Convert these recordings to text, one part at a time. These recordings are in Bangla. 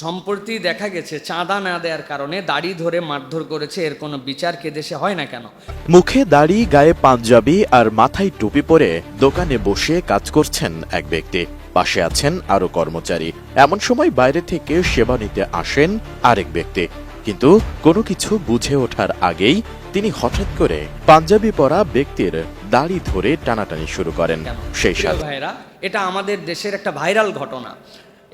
সম্প্রতি দেখা গেছে চাঁদা না দেওয়ার কারণে দাড়ি ধরে মারধর করেছে এর কোনো বিচার কে দেশে হয় না কেন? মুখে দাড়ি গায়ে পাঞ্জাবি আর মাথায় টুপি পরে দোকানে বসে কাজ করছেন এক ব্যক্তি। পাশে আছেন আরও কর্মচারী। এমন সময় বাইরে থেকে সেবা নিতে আসেন আরেক ব্যক্তি। কিন্তু কোনো কিছু বুঝে ওঠার আগেই তিনি হঠাৎ করে পাঞ্জাবি পরা ব্যক্তির দাড়ি ধরে টানাটানি শুরু করেন। সেই সাথে ভাইরা এটা আমাদের দেশের একটা ভাইরাল ঘটনা।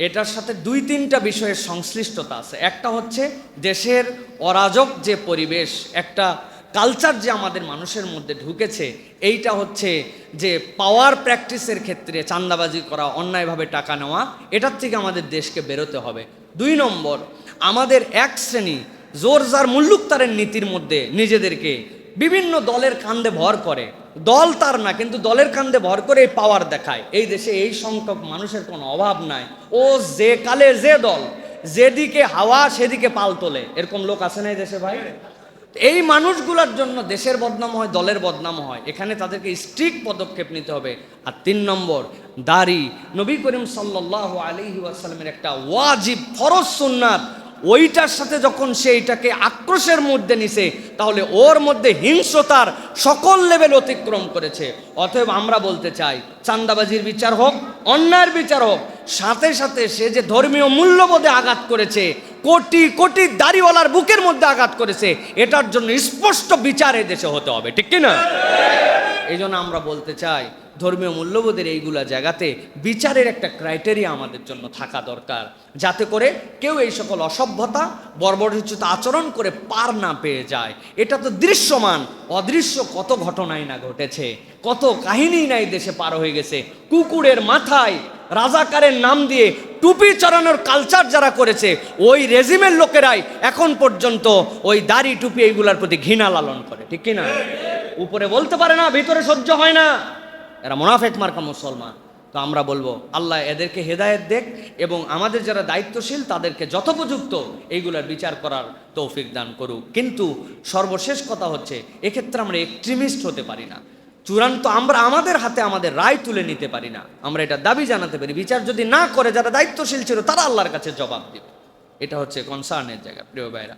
এটার সাথে দুই তিনটা বিষয়ের সংশ্লিষ্টতা আছে। একটা হচ্ছে দেশের অরাজক যে পরিবেশ, একটা কালচার যে আমাদের মানুষের মধ্যে ঢুকেছে, এইটা হচ্ছে যে পাওয়ার প্র্যাকটিসের ক্ষেত্রে চান্দাবাজি করা, অন্যায়ভাবে টাকা নেওয়া, এটার থেকে আমাদের দেশকে বেরোতে হবে। দুই নম্বর, আমাদের এক শ্রেণি জোর যার মুল্লুকতারের নীতির মধ্যে নিজেদেরকে বিভিন্ন দলের কান্দে ভর করে। দল তার না, কিন্তু দলের কান্দে ভর করে এই পাওয়ার দেখায়। এই দেশে এই সংখ্যক মানুষের কোনো অভাব নাই। ও যে কালে যে দল, যেদিকে হাওয়া সেদিকে পাল তোলে। এরকম লোক আছে না এই দেশে ভাই? এই মানুষগুলোর জন্য দেশের বদনাম হয়, দলের বদনাম হয়। এখানে তাদেরকে স্ট্রিক্ট পদক্ষেপ নিতে হবে। আর তিন নম্বর, দাড়ি। নবী করিম সাল্লাহ ওয়াসাল্লামের একটা ওয়াজিব, ফরজ সুন্নাত। ওইটার সাথে যখন সে এটাকে আক্রোশের মধ্যে নিছে, তাহলে ওর মধ্যে হিংস্রতার সকল লেভেল অতিক্রম করেছে। অতএব আমরা বলতে চাই চান্দাবাজির বিচার হোক, অন্যায়ের বিচার হোক, সাথে সাথে সে যে ধর্মীয় মূল্যবোধে আঘাত করেছে, কোটি কোটি দাড়িওয়ালার বুকের মধ্যে আঘাত করেছে, এটার জন্য স্পষ্ট বিচার এ দেশে হতে হবে, ঠিক কিনা? এই জন্য আমরা বলতে চাই, ধর্মীয় মূল্যবোধের এইগুলা জায়গাতে বিচারের একটা ক্রাইটেরিয়া আমাদের জন্য থাকা দরকার। যাতে করে কেউ এই সকল অসভ্যতা, বর্বরচিত আচরণ করে পার না পেয়ে যায়। এটা তো দৃশ্যমান, অদৃশ্য কত ঘটনাই না ঘটেছে, কত কাহিনী নাই দেশে পার হয়ে গেছে। কুকুরের মাথায় রাজাকারের নাম দিয়ে টুপি চড়ানোর কালচার যারা করেছে, ওই রেজিমের লোকেরাই এখন পর্যন্ত ওই দাড়ি টুপি এইগুলার প্রতি ঘৃণা লালন করে, ঠিক কিনা উপরে বলতে পারে না, ভিতরে সহ্য হয় না। এরা মোনাফেক মার্কা মুসলমান। তো আমরা বলব, আল্লাহ এদেরকে হেদায়েত দেখ এবং আমাদের যারা দায়িত্বশীল, তাদেরকে যথোপযুক্ত এইগুলার বিচার করার তৌফিক দান করুক। কিন্তু সর্বশেষ কথা হচ্ছে, এক্ষেত্রে আমরা এক্সট্রিমিস্ট হতে পারি না। চূড়ান্ত আমরা, আমাদের হাতে আমাদের রায় তুলে নিতে পারি না। আমরা এটা দাবি জানাতে পারি, বিচার যদি না করে, যারা দায়িত্বশীল ছিল, তারা আল্লাহর কাছে জবাব দেবে। এটা হচ্ছে কনসার্নের জায়গা, প্রিয় ভাইরা।